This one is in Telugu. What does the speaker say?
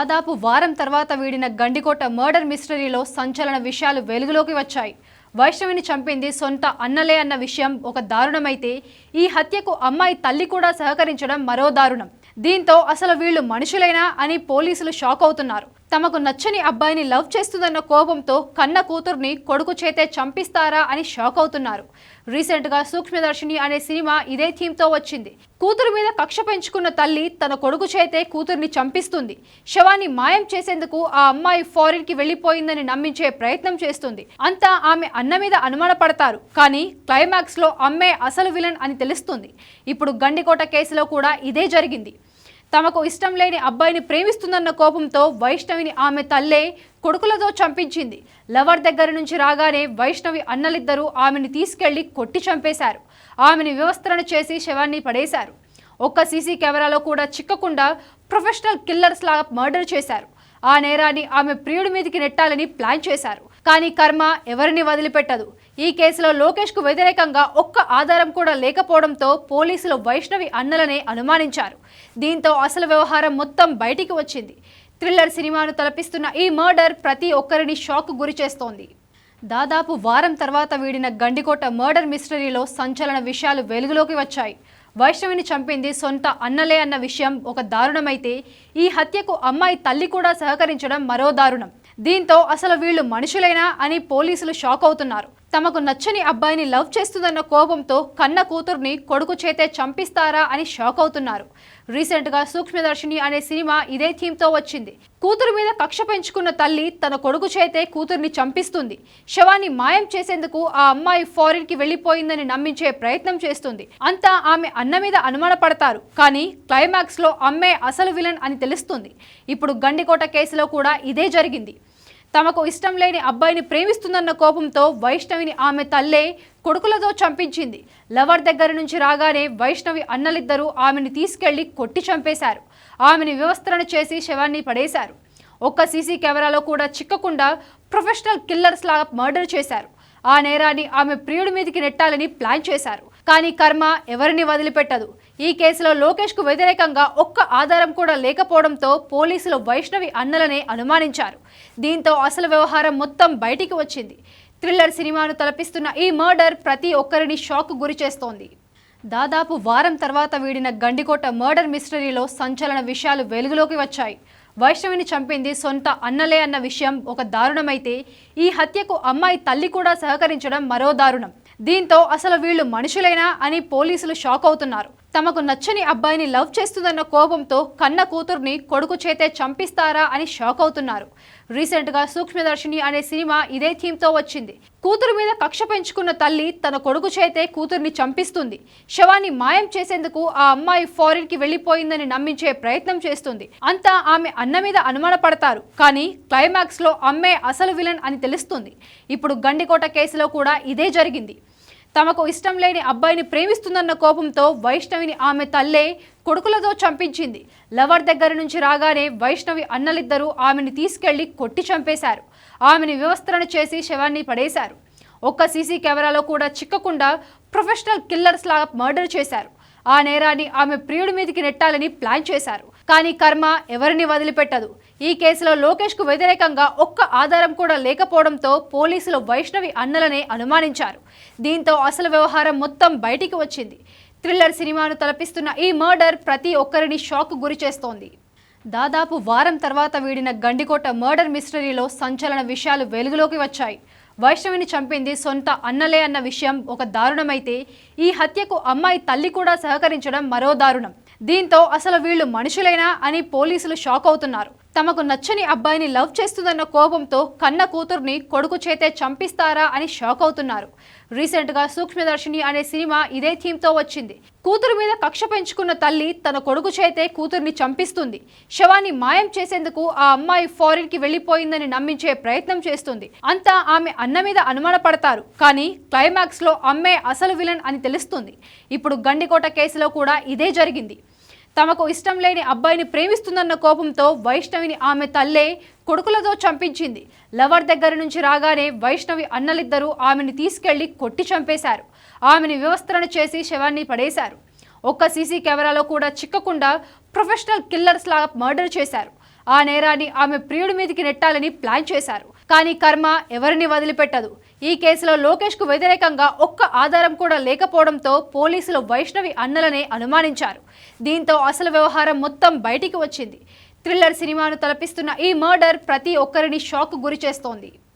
దాదాపు వారం తర్వాత వీడిన గండికోట మర్డర్ మిస్టరీలో సంచలన విషయాలు వెలుగులోకి వచ్చాయి. వైష్ణవిని చంపింది సొంత అన్నలే అన్న విషయం ఒక దారుణమైతే ఈ హత్యకు అమ్మాయి తల్లి కూడా సహకరించడం మరో దారుణం. దీంతో అసలు వీళ్ళు మనుషులైనా అని పోలీసులు షాక్ అవుతున్నారు. తమకు నచ్చని అబ్బాయిని లవ్ చేస్తుందన్న కోపంతో కన్న కూతుర్ని కొడుకు చేతే చంపిస్తారా అని షాక్ అవుతున్నారు. రీసెంట్గా సూక్ష్మదర్శిని అనే సినిమా ఇదే థీమ్తో వచ్చింది. కూతురు మీద కక్ష పెంచుకున్న తల్లి తన కొడుకు చేతే కూతుర్ని చంపిస్తుంది. శవాన్ని మాయం చేసేందుకు ఆ అమ్మాయి ఫారిన్కి వెళ్ళిపోయిందని నమ్మించే ప్రయత్నం చేస్తుంది. అంతా ఆమె అన్న మీద అనుమాన పడతారు కానీ క్లైమాక్స్లో అమ్మే అసలు విలన్ అని తెలుస్తుంది. ఇప్పుడు గండికోట కేసులో కూడా ఇదే జరిగింది. తమకు ఇష్టం లేని అబ్బాయిని ప్రేమిస్తుందన్న కోపంతో వైష్ణవిని ఆమె తల్లే కొడుకులతో చంపించింది. లవర్ దగ్గర నుంచి రాగానే వైష్ణవి అన్నలిద్దరూ ఆమెను తీసుకెళ్ళి కొట్టి చంపేశారు. ఆమెను వివస్త్రణ చేసి శవాన్ని పడేశారు. ఒక్క సీసీ కెమెరాలో కూడా చిక్కకుండా ప్రొఫెషనల్ కిల్లర్స్ లాగా మర్డర్ చేశారు. ఆ నేరాన్ని ఆమె ప్రియుడి మీదకి నెట్టాలని ప్లాన్ చేశారు. కానీ కర్మ ఎవరిని వదిలిపెట్టదు. ఈ కేసులో లోకేష్కు వ్యతిరేకంగా ఒక్క ఆధారం కూడా లేకపోవడంతో పోలీసులు వైష్ణవి అన్నలనే అనుమానించారు. దీంతో అసలు వ్యవహారం మొత్తం బయటికి వచ్చింది. థ్రిల్లర్ సినిమాను తలపిస్తున్న ఈ మర్డర్ ప్రతి ఒక్కరిని షాక్ గురి చేస్తోంది. దాదాపు వారం తర్వాత వీడిన గండికోట మర్డర్ మిస్టరీలో సంచలన విషయాలు వెలుగులోకి వచ్చాయి. వైష్ణవిని చంపింది సొంత అన్నలే అన్న విషయం ఒక దారుణమైతే ఈ హత్యకు అమ్మాయి తల్లి కూడా సహకరించడం మరో దారుణం. దీంతో అసలు వీళ్ళు మనుషులేనా అని పోలీసులు షాక్ అవుతున్నారు. తమకు నచ్చని అబ్బాయిని లవ్ చేస్తుందన్న కోపంతో కన్న కూతుర్ని కొడుకు చేతే చంపిస్తారా అని షాక్ అవుతున్నారు. రీసెంట్గా సూక్ష్మదర్శిని అనే సినిమా ఇదే థీమ్తో వచ్చింది. కూతురు మీద కక్ష పెంచుకున్న తల్లి తన కొడుకు చేతే కూతుర్ని చంపిస్తుంది. శవాన్ని మాయం చేసేందుకు ఆ అమ్మాయి ఫారిన్కి వెళ్ళిపోయిందని నమ్మించే ప్రయత్నం చేస్తుంది. అంతా ఆమె అన్న మీద అనుమాన పడతారు కానీ క్లైమాక్స్లో అమ్మే అసలు విలన్ అని తెలుస్తుంది. ఇప్పుడు గండికోట కేసులో కూడా ఇదే జరిగింది. తమకు ఇష్టం లేని అబ్బాయిని ప్రేమిస్తుందన్న కోపంతో వైష్ణవిని ఆమె తల్లే కొడుకులతో చంపించింది. లవర్ దగ్గర నుంచి రాగానే వైష్ణవి అన్నలిద్దరూ ఆమెను తీసుకెళ్ళి కొట్టి చంపేశారు. ఆమెను వివస్త్రణ చేసి శవాన్ని పడేశారు. ఒక్క సీసీ కెమెరాలో కూడా చిక్కకుండా ప్రొఫెషనల్ కిల్లర్స్ లాగా మర్డర్ చేశారు. ఆ నేరాన్ని ఆమె ప్రియుడి మీదకి నెట్టాలని ప్లాన్ చేశారు. కానీ కర్మ ఎవరిని వదిలిపెట్టదు. ఈ కేసులో లోకేష్కు వ్యతిరేకంగా ఒక్క ఆధారం కూడా లేకపోవడంతో పోలీసులు వైష్ణవి అన్నలనే అనుమానించారు. దీంతో అసలు వ్యవహారం మొత్తం బయటికి వచ్చింది. థ్రిల్లర్ సినిమాను తలపిస్తున్న ఈ మర్డర్ ప్రతి ఒక్కరిని షాక్ గురి చేస్తోంది. దాదాపు వారం తర్వాత వీడిన గండికోట మర్డర్ మిస్టరీలో సంచలన విషయాలు వెలుగులోకి వచ్చాయి. వైష్ణవిని చంపింది సొంత అన్నలే అన్న విషయం ఒక దారుణమైతే ఈ హత్యకు అమ్మాయి తల్లి కూడా సహకరించడం మరో దారుణం. దీంతో అసలు వీళ్ళు మనుషులేనా అని పోలీసులు షాక్ అవుతున్నారు. తమకు నచ్చని అబ్బాయిని లవ్ చేస్తుందన్న కోపంతో కన్న కూతుర్ని కొడుకు చేతే చంపిస్తారా అని షాక్ అవుతున్నారు. రీసెంట్గా సూక్ష్మదర్శిని అనే సినిమా ఇదే థీమ్తో వచ్చింది. కూతురు మీద కక్ష పెంచుకున్న తల్లి తన కొడుకు చేతే కూతుర్ని చంపిస్తుంది. శవాన్ని మాయం చేసేందుకు ఆ అమ్మాయి ఫారిన్కి వెళ్ళిపోయిందని నమ్మించే ప్రయత్నం చేస్తుంది. అంతా ఆమె అన్న మీద అనుమాన పడతారు కానీ క్లైమాక్స్లో అమ్మే అసలు విలన్ అని తెలుస్తుంది. ఇప్పుడు గండికోట కేసులో కూడా ఇదే జరిగింది. తమకు ఇష్టం లేని అబ్బాయిని ప్రేమిస్తుందన్న కోపంతో వైష్ణవిని ఆమె తల్లే కొడుకులతో చంపించింది. లవర్ దగ్గర నుంచి రాగానే వైష్ణవి అన్నలిద్దరూ ఆమెని తీసుకెళ్ళి కొట్టి చంపేశారు. ఆమెని వివస్త్రణ చేసి శవాన్ని పడేశారు. ఒక్క సీసీ కెమెరాలో కూడా చిక్కకుండా ప్రొఫెషనల్ కిల్లర్స్ లాగా మర్డర్ చేశారు. ఆ నేరాన్ని ఆమె ప్రియుడి మీదకి నెట్టాలని ప్లాన్ చేశారు. కానీ కర్మ ఎవరిని వదిలిపెట్టదు. ఈ కేసులో లోకేష్కు వ్యతిరేకంగా ఒక్క ఆధారం కూడా లేకపోవడంతో పోలీసులు వైష్ణవి అన్నలనే అనుమానించారు. దీంతో అసలు వ్యవహారం మొత్తం బయటికి వచ్చింది. థ్రిల్లర్ సినిమాను తలపిస్తున్న ఈ మర్డర్ ప్రతి ఒక్కరిని షాక్ గురి చేస్తోంది. దాదాపు వారం తర్వాత వీడిన గండికోట మర్డర్ మిస్టరీలో సంచలన విషయాలు వెలుగులోకి వచ్చాయి. వైష్ణవిని చంపింది సొంత అన్నలే అన్న విషయం ఒక దారుణమైతే ఈ హత్యకు అమ్మాయి తల్లి కూడా సహకరించడం మరో దారుణం. దీంతో అసలు వీళ్ళు మనుషులైనా అని పోలీసులు షాక్ అవుతున్నారు. తమకు నచ్చని అబ్బాయిని లవ్ చేస్తుందన్న కోపంతో కన్న కూతుర్ని కొడుకు చేతే చంపిస్తారా అని షాక్ అవుతున్నారు. రీసెంట్గా సూక్ష్మదర్శిని అనే సినిమా ఇదే థీమ్తో వచ్చింది. కూతురు మీద కక్ష పెంచుకున్న తల్లి తన కొడుకు చేతే కూతుర్ని చంపిస్తుంది. శవాన్ని మాయం చేసేందుకు ఆ అమ్మాయి ఫారిన్కి వెళ్ళిపోయిందని నమ్మించే ప్రయత్నం చేస్తుంది. అంతా ఆమె అన్న మీద అనుమానపడతారు. కానీ క్లైమాక్స్లో అమ్మే అసలు విలన్ అని తెలుస్తుంది. ఇప్పుడు గండికోట కేసులో కూడా ఇదే జరిగింది. తమకు ఇష్టం లేని అబ్బాయిని ప్రేమిస్తుందన్న కోపంతో వైష్ణవిని ఆమె తల్లే కొడుకులతో చంపించింది. లవర్ దగ్గర నుంచి రాగానే వైష్ణవి అన్నలిద్దరూ ఆమెని తీసుకెళ్ళి కొట్టి చంపేశారు. ఆమెని వివస్త్రణ చేసి శవాన్ని పడేశారు. ఒక్క సీసీ కెమెరాలో కూడా చిక్కకుండా ప్రొఫెషనల్ కిల్లర్స్ లాగా మర్డర్ చేశారు. ఆ నేరాన్ని ఆమె ప్రియుడి మీదకి నెట్టాలని ప్లాన్ చేశారు. కానీ కర్మ ఎవరిని వదిలిపెట్టదు. ఈ కేసులో లోకేష్కు వ్యతిరేకంగా ఒక్క ఆధారం కూడా లేకపోవడంతో పోలీసులు వైష్ణవి అన్నలనే అనుమానించారు. దీంతో అసలు వ్యవహారం మొత్తం బయటికి వచ్చింది. థ్రిల్లర్ సినిమాను తలపిస్తున్న ఈ మర్డర్ ప్రతి ఒక్కరిని షాక్ గురి చేస్తోంది.